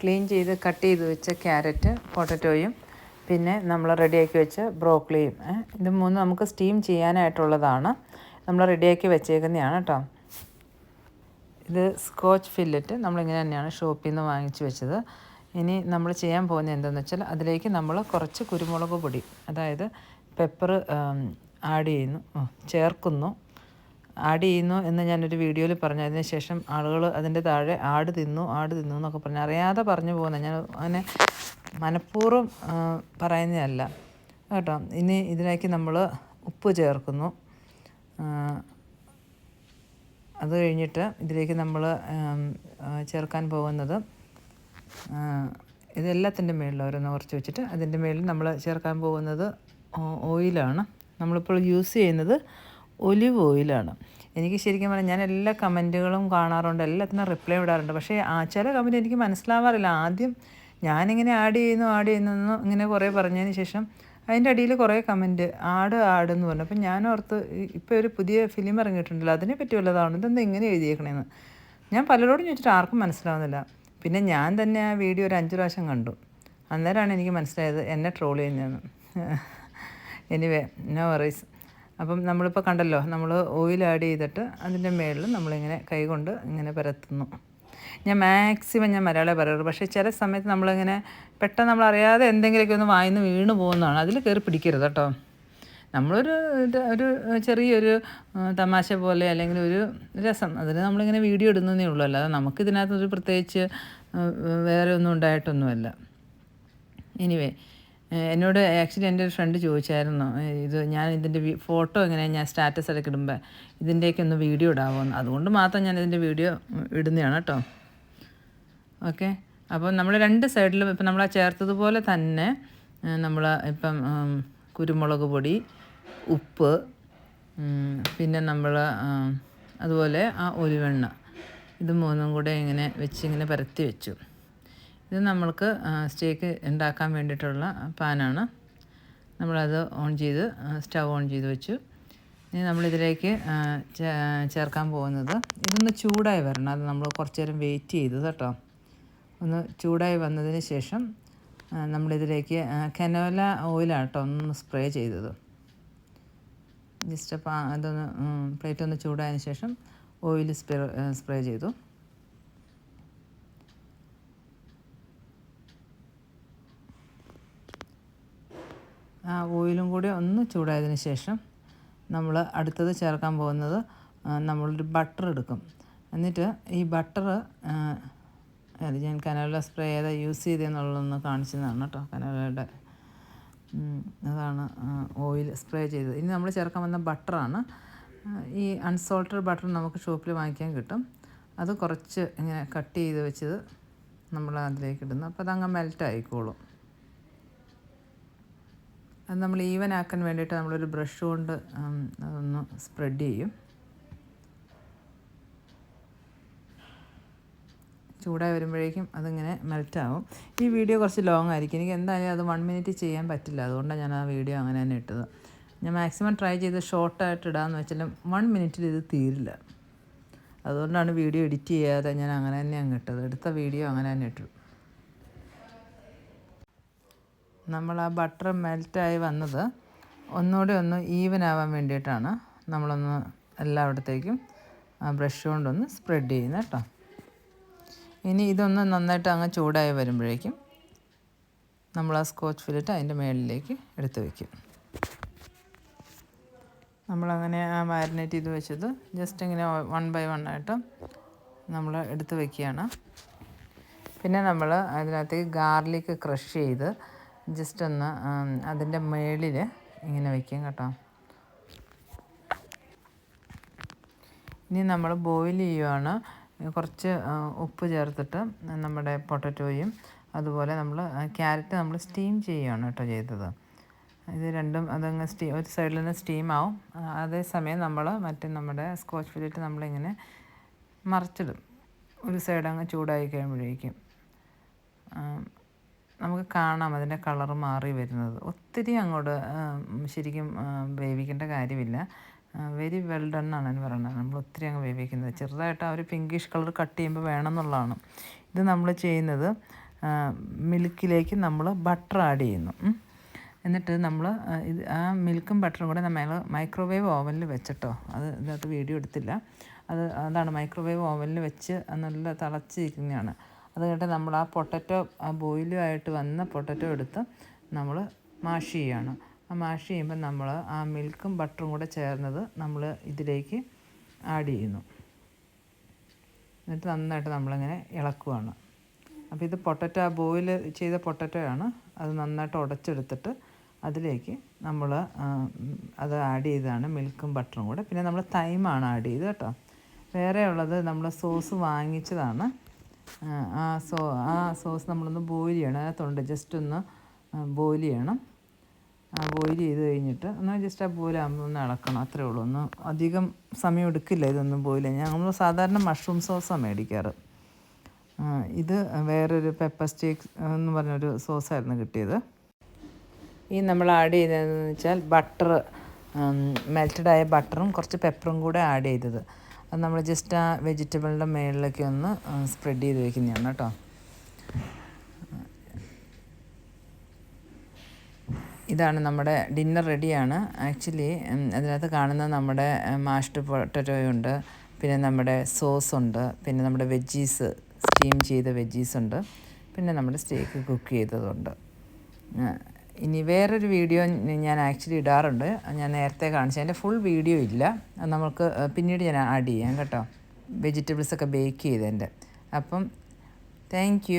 Clean ചെയ്ത് cut ചെയ്ത് വെച്ച ക്യാരറ്റ് പൊട്ടറ്റോയും പിന്നെ നമ്മൾ റെഡിയാക്കി വെച്ച ബ്രോക്കളിയും ഇത് മൂന്ന് നമുക്ക് സ്റ്റീം ചെയ്യാനായിട്ടുള്ളതാണ്. നമ്മൾ റെഡിയാക്കി വെച്ചേക്കുന്നതാണ് കേട്ടോ ഇത് സ്കോച്ച് ഫില്ലറ്റ് നമ്മളിങ്ങനെ തന്നെയാണ് ഷോപ്പിൽ നിന്ന് വാങ്ങിച്ചു വെച്ചത്. ഇനി നമ്മൾ ചെയ്യാൻ പോകുന്നത് എന്താണെന്ന് വെച്ചാൽ അതിലേക്ക് നമ്മൾ കുറച്ച് കുരുമുളക് പൊടി അതായത് പെപ്പർ ആഡ് ചെയ്യുന്നു. ചേർക്കുന്നു. ആഡ് ചെയ്യുന്നു എന്ന് ഞാനൊരു വീഡിയോയിൽ പറഞ്ഞു. അതിന് ശേഷം ആളുകൾ അതിന്റെ താഴെ ആട് തിന്നു ആട് തിന്നു എന്നൊക്കെ പറഞ്ഞു. അറിയാതെ പറഞ്ഞു പോകുന്നത് ഞാൻ അങ്ങനെ മനഃപൂർവം പറയുന്നതല്ല. കേട്ടോ? ഇനി ഇതിലേക്ക് നമ്മൾ ഉപ്പ് ചേർക്കുന്നു. അത് കഴിഞ്ഞിട്ട് ഇതിലേക്ക് നമ്മൾ ചേർക്കാൻ പോകുന്നത് ഇതെല്ലാത്തിന്റെ മേളിൽ ഓരോന്ന് കുറച്ച് വെച്ചിട്ട് അതിന്റെ മേളിൽ നമ്മൾ ചേർക്കാൻ പോകുന്നത് ഓയിലാണ്. നമ്മളിപ്പോൾ യൂസ് ചെയ്യുന്നത് ഒലിവ് ഓയിലാണ്. എനിക്ക് ശരിക്കും പറഞ്ഞാൽ ഞാൻ എല്ലാ കമന്റുകളും കാണാറുണ്ട് എല്ലാത്തിനും റിപ്ലൈ വിടാറുണ്ട് പക്ഷേ ആ ചില കമന്റ് എനിക്ക് മനസ്സിലാവാറില്ല. ആദ്യം ഞാനിങ്ങനെ ആഡ് ചെയ്യുന്നു ആഡ് ചെയ്യുന്നു ഇങ്ങനെ കുറേ പറഞ്ഞതിന് ശേഷം അതിന്റെ അടിയിൽ കുറേ കമന്റ് ആട് ആട് എന്ന് പറഞ്ഞു. അപ്പം ഞാൻ ഓർത്ത് ഇപ്പോൾ ഒരു പുതിയ ഫിലിം ഇറങ്ങിയിട്ടുണ്ടല്ലോ അതിനെ പറ്റി വല്ലതാണ്? ഇതെന്താ ഇങ്ങനെ എഴുതിയേക്കണേന്ന്. ഞാൻ പലരോടും ചോദിച്ചിട്ട് ആർക്കും മനസ്സിലാവുന്നില്ല. പിന്നെ ഞാൻ തന്നെ ആ വീഡിയോ ഒരു അഞ്ച് പ്രാവശ്യം കണ്ടു. അന്നേരമാണ് എനിക്ക് മനസ്സിലായത് എന്നെ ട്രോൾ ചെയ്യുന്നതെന്ന്. എനിവേ നോ വറീസ് അപ്പം നമ്മളിപ്പോൾ കണ്ടല്ലോ നമ്മൾ ഓയിൽ ആഡ് ചെയ്തിട്ട് അതിന്റെ മേളിൽ നമ്മളിങ്ങനെ കൈകൊണ്ട് ഇങ്ങനെ പരത്തുന്നു. ഞാൻ മാക്സിമം ഞാൻ മലയാളം പറയുള്ളൂ പക്ഷേ ചില സമയത്ത് നമ്മളിങ്ങനെ പെട്ടെന്ന് നമ്മളറിയാതെ എന്തെങ്കിലുമൊക്കെ ഒന്ന് വായിന്ന് വീണ് പോകുന്നതാണ്. അതിൽ കയറി പിടിക്കരുത് കേട്ടോ. നമ്മളൊരു ഒരു ചെറിയൊരു തമാശ പോലെ അല്ലെങ്കിൽ ഒരു രസം. അതിന് നമ്മളിങ്ങനെ വീഡിയോ ഇടുന്നതേ ഉള്ളൂ. അല്ലാതെ നമുക്കിതിനകത്തൊരു പ്രത്യേകിച്ച് വേറെ ഒന്നും ഉണ്ടായിട്ടൊന്നുമല്ല. എനിവേ എന്നോട് ആക്ച്വലി എന്റെ ഒരു ഫ്രണ്ട് ചോദിച്ചായിരുന്നു ഇത് ഞാൻ ഇതിന്റെ ഫോട്ടോ എങ്ങനെയാണ് ഞാൻ സ്റ്റാറ്റസ് ഇടയ്ക്ക് ഇടുമ്പോൾ ഇതിന്റെയൊക്കെ ഒന്ന് വീഡിയോ ഇടാവുമെന്ന് അതുകൊണ്ട് മാത്രം ഞാൻ ഇതിന്റെ വീഡിയോ ഇടുന്നതാണ് കേട്ടോ ഓക്കെ അപ്പോൾ നമ്മൾ രണ്ട് സൈഡിലും ഇപ്പം നമ്മൾ ആ ചേർത്തതുപോലെ തന്നെ നമ്മൾ ഇപ്പം കുരുമുളക് പൊടി ഉപ്പ് പിന്നെ നമ്മൾ അതുപോലെ ആ ഒരുവെണ്ണ ഇത് മൂന്നും കൂടെ ഇങ്ങനെ വെച്ച് ഇങ്ങനെ പരത്തി വെച്ചു. ഇത് നമ്മൾക്ക് സ്റ്റേക്ക് ഉണ്ടാക്കാൻ വേണ്ടിയിട്ടുള്ള പാനാണ്. നമ്മളത് ഓൺ ചെയ്ത് സ്റ്റവ് ഓൺ ചെയ്ത് വെച്ചു. ഇനി നമ്മളിതിലേക്ക് ചേർക്കാൻ പോകുന്നത് ഇതൊന്ന് ചൂടായി വരണം. അത് നമ്മൾ കുറച്ച് നേരം വെയിറ്റ് ചെയ്തു കേട്ടോ. ഒന്ന് ചൂടായി വന്നതിന് ശേഷം നമ്മളിതിലേക്ക് കനോല ഓയിലാണ് കേട്ടോ ഒന്ന് സ്പ്രേ ചെയ്തത്. ജസ്റ്റ് അപ്പോൾ അതൊന്ന് പ്ലേറ്റ് ഒന്ന് ചൂടായതിന് ശേഷം ഓയിൽ സ്പ്രേ സ്പ്രേ ചെയ്തു. ആ ഓയിലും കൂടി ഒന്ന് ചൂടായതിന് ശേഷം നമ്മൾ അടുത്തത് ചേർക്കാൻ പോകുന്നത് നമ്മളൊരു ബട്ടർ എടുക്കും. എന്നിട്ട് ഈ ബട്ടർ അത് ഞാൻ കനോല സ്പ്രേ ചെയ്താൽ യൂസ് ചെയ്തെന്നുള്ളതൊന്ന് കാണിച്ചതാണ് കേട്ടോ കനോലയുടെ അതാണ് ഓയിൽ സ്പ്രേ ചെയ്തത്. ഇനി നമ്മൾ ചേർക്കാൻ വന്ന ബട്ടറാണ്. ഈ അൺസോൾട്ടഡ് ബട്ടർ നമുക്ക് ഷോപ്പിൽ വാങ്ങിക്കാൻ കിട്ടും. അത് കുറച്ച് ഇങ്ങനെ കട്ട് ചെയ്ത് വെച്ചത് നമ്മൾ അതിലേക്ക് ഇടുന്നു. അപ്പോൾ അതങ്ങ് മെൽറ്റ് ആയിക്കോളും അത് നമ്മൾ ഈവൻ ആക്കാൻ വേണ്ടിയിട്ട് നമ്മളൊരു ബ്രഷ് കൊണ്ട് അതൊന്ന് സ്പ്രെഡ് ചെയ്യും. ചൂടായി വരുമ്പോഴേക്കും അതിങ്ങനെ മെൽറ്റാവും ഈ വീഡിയോ കുറച്ച് ലോങ് ആയിരിക്കും. എനിക്ക് എന്തായാലും അത് വൺ മിനിറ്റ് ചെയ്യാൻ പറ്റില്ല. അതുകൊണ്ടാണ് ഞാൻ ആ വീഡിയോ അങ്ങനെ തന്നെ ഇട്ടത്. ഞാൻ മാക്സിമം ട്രൈ ചെയ്ത് ഷോർട്ടായിട്ട് ഇടാമെന്ന് വെച്ചാലും വൺ മിനിറ്റിൽ ഇത് തീരില്ല. അതുകൊണ്ടാണ് വീഡിയോ എഡിറ്റ് ചെയ്യാതെ ഞാൻ അങ്ങനെ തന്നെ അങ്ങ് ഇട്ടത്. എടുത്ത വീഡിയോ അങ്ങനെ തന്നെ ഇട്ടു. നമ്മൾ ആ ബട്ടർ മെൽറ്റായി വന്നത് ഒന്നുകൂടി ഒന്ന് ഈവൻ ആവാൻ വേണ്ടിയിട്ടാണ്. നമ്മളൊന്ന് എല്ലായിടത്തേക്കും ബ്രഷ് കൊണ്ടൊന്ന് സ്പ്രെഡ് ചെയ്യുന്നത് കേട്ടോ. ഇനി ഇതൊന്ന് നന്നായിട്ട് അങ്ങ് ചൂടായി വരുമ്പോഴേക്കും നമ്മൾ ആ സ്കോച്ച് ഫിലിറ്റ് അതിന്റെ മുകളിലേക്ക് എടുത്ത് വയ്ക്കും നമ്മളങ്ങനെ ആ മാരിനേറ്റ് ചെയ്ത് വെച്ചത് ജസ്റ്റ് ഇങ്ങനെ വൺ ബൈ വൺ ആയിട്ട് നമ്മൾ എടുത്ത് വയ്ക്കുകയാണ് പിന്നെ നമ്മൾ അതിനകത്തേക്ക് ഗാർലിക് ക്രഷ് ചെയ്ത് ജസ്റ്റ് ഒന്ന് അതിന്റെ മേളിൽ ഇങ്ങനെ വയ്ക്കും കേട്ടോ. ഇനി നമ്മൾ ബോയിൽ ചെയ്യുവാണ്. കുറച്ച് ഉപ്പ് ചേർത്തിട്ട് നമ്മുടെ പൊട്ടറ്റോയും അതുപോലെ നമ്മൾ ക്യാരറ്റ് നമ്മൾ സ്റ്റീം ചെയ്യുകയാണ് കേട്ടോ ചെയ്തത്. ഇത് രണ്ടും അതങ്ങ് സ്റ്റീ ഒരു സൈഡിൽ നിന്ന് സ്റ്റീം ആവും. അതേസമയം നമ്മൾ മറ്റേ നമ്മുടെ സ്കോച്ച് ഫിലിറ്റ് നമ്മളിങ്ങനെ മറിച്ചിടും. ഒരു സൈഡ് അങ്ങ് ചൂടായി കഴിയുമ്പോഴേക്കും. നമുക്ക് കാണാം അതിന്റെ കളർ മാറി വരുന്നത്. ഒത്തിരി അങ്ങോട്ട് ശരിക്കും വേവിക്കേണ്ട കാര്യമില്ല. വെരി വെൽ ഡൺ ആണ് എന്ന് പറയുന്നത്. നമ്മൾ ഒത്തിരി അങ്ങ് വേവിക്കുന്നത്. ചെറുതായിട്ട് ആ ഒരു പിങ്കിഷ് കളർ കട്ട് ചെയ്യുമ്പോൾ വേണമെന്നുള്ളതാണ്. ഇത് നമ്മൾ ചെയ്യുന്നത് മിൽക്കിലേക്ക് നമ്മൾ ബട്ടർ ആഡ് ചെയ്യുന്നു. എന്നിട്ട് നമ്മൾ ഇത് ആ മിൽക്കും ബട്ടറും കൂടെ നമ്മൾ മൈക്രോവേവ് ഓവനിൽ വെച്ചിട്ടോ. അത് ഇതിനകത്ത് വീഡിയോ എടുത്തില്ല. അത് അതാണ് മൈക്രോവേവ് ഓവനിൽ വെച്ച് നല്ല തിളച്ചിരിക്കുന്നതാണ്. അത് കഴിഞ്ഞിട്ട് നമ്മൾ ആ പൊട്ടറ്റോ ആ ബോയിലുമായിട്ട് വന്ന പൊട്ടറ്റോ എടുത്ത് നമ്മൾ മാഷ് ചെയ്യണം. ആ മാഷ് ചെയ്യുമ്പോൾ നമ്മൾ ആ മിൽക്കും ബട്ടറും കൂടെ ചേർന്നത് നമ്മൾ ഇതിലേക്ക് ആഡ് ചെയ്യുന്നു. എന്നിട്ട് നന്നായിട്ട് നമ്മളിങ്ങനെ ഇളക്കുവാണ്. അപ്പോൾ ഇത് പൊട്ടറ്റോ ആ ബോയിൽ ചെയ്ത പൊട്ടറ്റോ ആണ്. അത് നന്നായിട്ട് ഉടച്ചെടുത്തിട്ട് അതിലേക്ക് നമ്മൾ അത് ആഡ് ചെയ്തതാണ് മിൽക്കും ബട്ടറും കൂടെ. പിന്നെ നമ്മൾ തൈമാണ് ആഡ് ചെയ്ത് കേട്ടോ. വേറെ ഉള്ളത് നമ്മൾ സോസ് വാങ്ങിച്ചതാണ്. ആ, ആ സോ ആ സോസ് നമ്മളൊന്ന് ബോയിൽ ചെയ്യണം. തൊണ്ട ജസ്റ്റ് ഒന്ന് ബോയിൽ ചെയ്യണം. ബോയിൽ ചെയ്ത് കഴിഞ്ഞിട്ട് ഒന്ന് ജസ്റ്റ് ആ ബോയിലാകുമ്പോൾ ഒന്ന് ഇളക്കണം. അത്രേ ഉള്ളൂ. ഒന്ന് അധികം സമയം എടുക്കില്ല ഇതൊന്നും ബോയിൽ ചെയ്യാൻ. നമ്മൾ സാധാരണ മഷ്റൂം സോസാണ് മേടിക്കാറ്. ആ, ഇത് വേറൊരു പെപ്പർ സ്റ്റേക്ക് എന്ന് പറഞ്ഞൊരു സോസായിരുന്നു കിട്ടിയത്. ഈ നമ്മൾ ആഡ് ചെയ്തതെന്ന് വെച്ചാൽ ബട്ടർ മെൽറ്റഡായ ബട്ടറും കുറച്ച് പെപ്പറും കൂടെ ആഡ് ചെയ്തത്. അത് നമ്മൾ ജസ്റ്റ് ആ വെജിറ്റബിളിന്റെ മേളിലൊക്കെ ഒന്ന് സ്പ്രെഡ് ചെയ്ത് വെക്കുന്നതാണ് കേട്ടോ. ഇതാണ് നമ്മുടെ ഡിന്നർ റെഡിയാണ് ആക്ച്വലി അതിനകത്ത് കാണുന്ന നമ്മുടെ മാഷ്ഡ് പൊട്ടറ്റോയുണ്ട് പിന്നെ നമ്മുടെ സോസ് ഉണ്ട് പിന്നെ നമ്മുടെ വെജീസ് സ്റ്റീം ചെയ്ത വെജീസ് ഉണ്ട് പിന്നെ നമ്മുടെ സ്റ്റേക്ക് കുക്ക് ചെയ്തതുണ്ട്. ഇനി വേറൊരു വീഡിയോ ഞാൻ ആക്ച്വലി ഇടാറുണ്ട്. ഞാൻ നേരത്തെ കാണിച്ചു. അതിന്റെ ഫുൾ വീഡിയോ ഇല്ല. നമുക്ക് പിന്നീട് ഞാൻ ആഡ് ചെയ്യാം കേട്ടോ. വെജിറ്റബിൾസൊക്കെ ബേക്ക് ചെയ്തതിന്റെ അപ്പം താങ്ക്